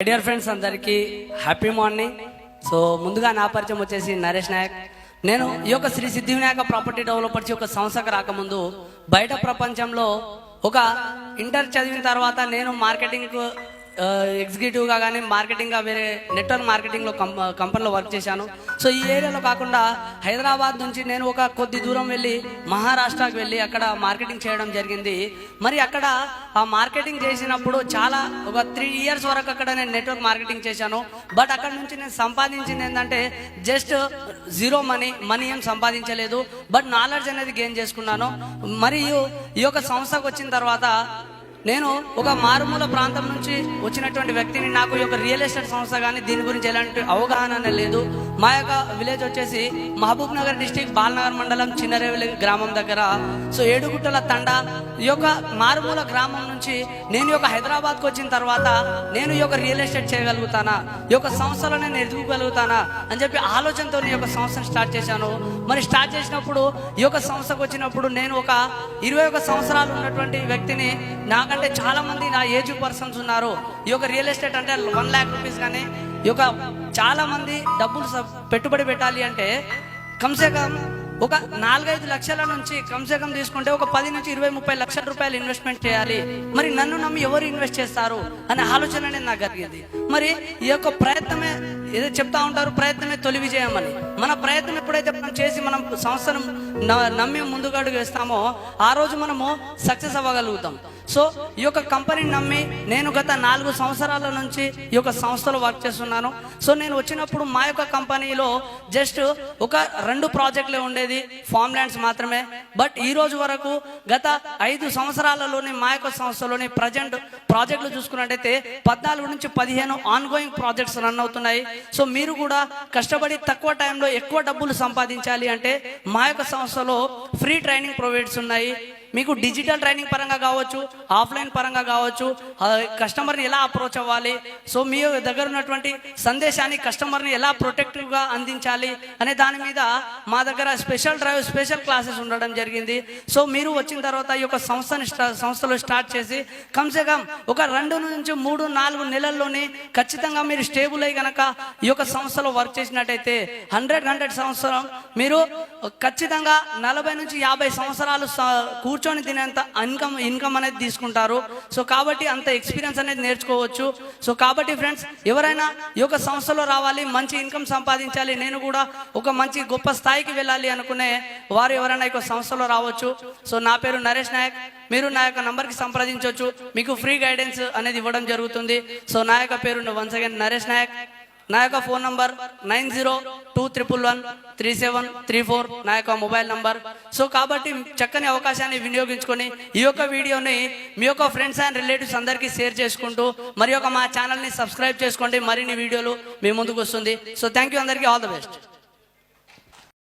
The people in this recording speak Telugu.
డియర్ ఫ్రెండ్స్ అందరికీ హ్యాపీ మార్నింగ్ సో ముందుగా నా పరిచయం వచ్చేసి నరేష్ నాయక్. నేను ఈ యొక్క శ్రీ సిద్ధి వినాయక ప్రాపర్టీ డెవలపర్స్ యొక్క సంస్థకు రాకముందు బయట ప్రపంచంలో ఒక ఇంటర్ చదివిన తర్వాత నేను మార్కెటింగ్ ఎగ్జిక్యూటివ్గా కానీ మార్కెటింగ్గా వేరే నెట్వర్క్ మార్కెటింగ్లో కం కంప- కంపెనీలో వర్క్ చేశాను. సో ఈ ఏరియాలో కాకుండా హైదరాబాద్ నుంచి నేను ఒక కొద్ది దూరం వెళ్ళి మహారాష్ట్రకు వెళ్ళి అక్కడ మార్కెటింగ్ చేయడం జరిగింది. మరి అక్కడ ఆ మార్కెటింగ్ చేసినప్పుడు చాలా ఒక త్రీ ఇయర్స్ వరకు అక్కడ నేను నెట్వర్క్ మార్కెటింగ్ చేశాను. బట్ అక్కడ నుంచి నేను సంపాదించింది ఏంటంటే జస్ట్ జీరో మనీ మనీ ఏం సంపాదించలేదు. బట్ నాలెడ్జ్ అనేది గెయిన్ చేసుకున్నాను. మరియు ఈ యొక్క సంస్థకు వచ్చిన తర్వాత నేను ఒక మారుమూల ప్రాంతం నుంచి వచ్చినటువంటి వ్యక్తిని నాకు ఈ యొక్క రియల్ ఎస్టేట్ సంస్థ కానీ దీని గురించి ఎలాంటి అవగాహన లేదు. మా యొక్క విలేజ్ వచ్చేసి మహబూబ్ నగర్ డిస్టిక్ బాలనగర్ మండలం చిన్నరేవలి గ్రామం దగ్గర. సో ఏడుగుట్టల తండ ఈ యొక్క మారుమూల గ్రామం నుంచి నేను యొక్క హైదరాబాద్కు వచ్చిన తర్వాత నేను ఈ యొక్క రియల్ ఎస్టేట్ చేయగలుగుతానా? ఈ యొక్క సంస్థలో నేను ఎదుగుగలుగుతానా? అని చెప్పి ఆలోచనతో ఈ యొక్క సంస్థను స్టార్ట్ చేశాను. మరి స్టార్ట్ చేసినప్పుడు ఈ యొక్క సంస్థకు వచ్చినప్పుడు నేను ఒక ఇరవై ఒక సంవత్సరాలు ఉన్నటువంటి వ్యక్తిని నాకంటే చాలా మంది నా ఏజ్ పర్సన్స్ ఉన్నారు. ఈ యొక్క రియల్ ఎస్టేట్ అంటే వన్ ల్యాక్ రూపీస్ కానీ ఈ యొక్క చాలా మంది డబ్బులు పెట్టుబడి పెట్టాలి అంటే కమ్సే కమ్ ఒక నాలుగైదు లక్షల నుంచి కమ్సే కమ్ తీసుకుంటే ఒక పది నుంచి ఇరవై ముప్పై లక్షల రూపాయలు ఇన్వెస్ట్మెంట్ చేయాలి. మరి నన్ను నమ్మి ఎవరు ఇన్వెస్ట్ చేస్తారు అనే ఆలోచన అనేది నాకు కలిగింది. మరి ఈ యొక్క ప్రయత్నమే ఏదో చెప్తా ఉంటారు ప్రయత్నమే తొలి విజయం అని. మన ప్రయత్నం ఎప్పుడైతే మనం చేసి మనం సంస్థను న- నమ్మి ముందుకు అడుగు వేస్తామో ఆ రోజు మనము సక్సెస్ అవ్వగలుగుతాం. సో ఈ యొక్క కంపెనీని నమ్మి నేను గత నాలుగు సంవత్సరాల నుంచి ఈ యొక్క సంస్థలో వర్క్ చేస్తున్నాను. సో నేను వచ్చినప్పుడు మా యొక్క కంపెనీలో జస్ట్ ఒక రెండు ప్రాజెక్టులే ఉండేది ఫామ్ ల్యాండ్స్ మాత్రమే. బట్ ఈ రోజు వరకు గత ఐదు సంవత్సరాలలోని మా యొక్క సంస్థలోని ప్రజెంట్ ప్రాజెక్టులు చూసుకున్నట్టయితే పద్నాలుగు నుంచి పదిహేను ఆన్ గోయింగ్ ప్రాజెక్ట్స్ రన్ అవుతున్నాయి. సో మీరు కూడా కష్టపడి తక్కువ టైంలో ఎక్కువ డబ్బులు సంపాదించాలి అంటే మా యొక్క సంస్థలో ఫ్రీ ట్రైనింగ్ ప్రొవైడ్స్ ఉన్నాయి. మీకు డిజిటల్ ట్రైనింగ్ పరంగా కావచ్చు ఆఫ్లైన్ పరంగా కావచ్చు కస్టమర్ని ఎలా అప్రోచ్ అవ్వాలి? సో మీ దగ్గర ఉన్నటువంటి సందేశాన్ని కస్టమర్ని ఎలా ప్రొటెక్టివ్గా అందించాలి అనే దాని మీద మా దగ్గర స్పెషల్ డ్రైవ్ స్పెషల్ క్లాసెస్ ఉండడం జరిగింది. సో మీరు వచ్చిన తర్వాత ఈ యొక్క సంస్థని సంస్థలు సంస్థలో స్టార్ట్ చేసి కమ్సే కమ్ ఒక రెండు నుంచి మూడు నాలుగు నెలల్లోనే ఖచ్చితంగా మీరు స్టేబుల్ అయ్యి కనుక ఈ యొక్క సంస్థలో వర్క్ చేసినట్టయితే హండ్రెడ్ హండ్రెడ్ సంవత్సరం మీరు ఖచ్చితంగా నలభై నుంచి యాభై సంవత్సరాలు కూర్చు కూర్చొని తినేంత ఇన్కమ్ ఇన్కమ్ అనేది తీసుకుంటారు. సో కాబట్టి అంత ఎక్స్పీరియన్స్ అనేది నేర్చుకోవచ్చు. సో కాబట్టి ఫ్రెండ్స్ ఎవరైనా ఈ యొక్క సంస్థలో రావాలి మంచి ఇన్కమ్ సంపాదించాలి నేను కూడా ఒక మంచి గొప్ప స్థాయికి వెళ్ళాలి అనుకునే వారు ఎవరైనా ఈ యొక్క సంస్థలో రావచ్చు. సో నా పేరు నరేష్ నాయక్. మీరు నా యొక్క నంబర్కి సంప్రదించవచ్చు. మీకు ఫ్రీ గైడెన్స్ అనేది ఇవ్వడం జరుగుతుంది. సో నా యొక్క పేరు వన్స్ అగైన్ నరేష్ నాయక్. నా యొక్క phone number nine zero two triple one three seven three four నా యొక్క మొబైల్ నంబర్. సో కాబట్టి చక్కని అవకాశాన్ని వినియోగించుకొని ఈ యొక్క వీడియోని మీ యొక్క ఫ్రెండ్స్ అండ్ రిలేటివ్స్ అందరికీ షేర్ చేసుకుంటూ మరి యొక్క మా ఛానల్ని సబ్స్క్రైబ్ చేసుకోండి. మరిన్ని వీడియోలు మీ ముందుకు వస్తుంది. సో థ్యాంక్ యూ అందరికీ. All the best.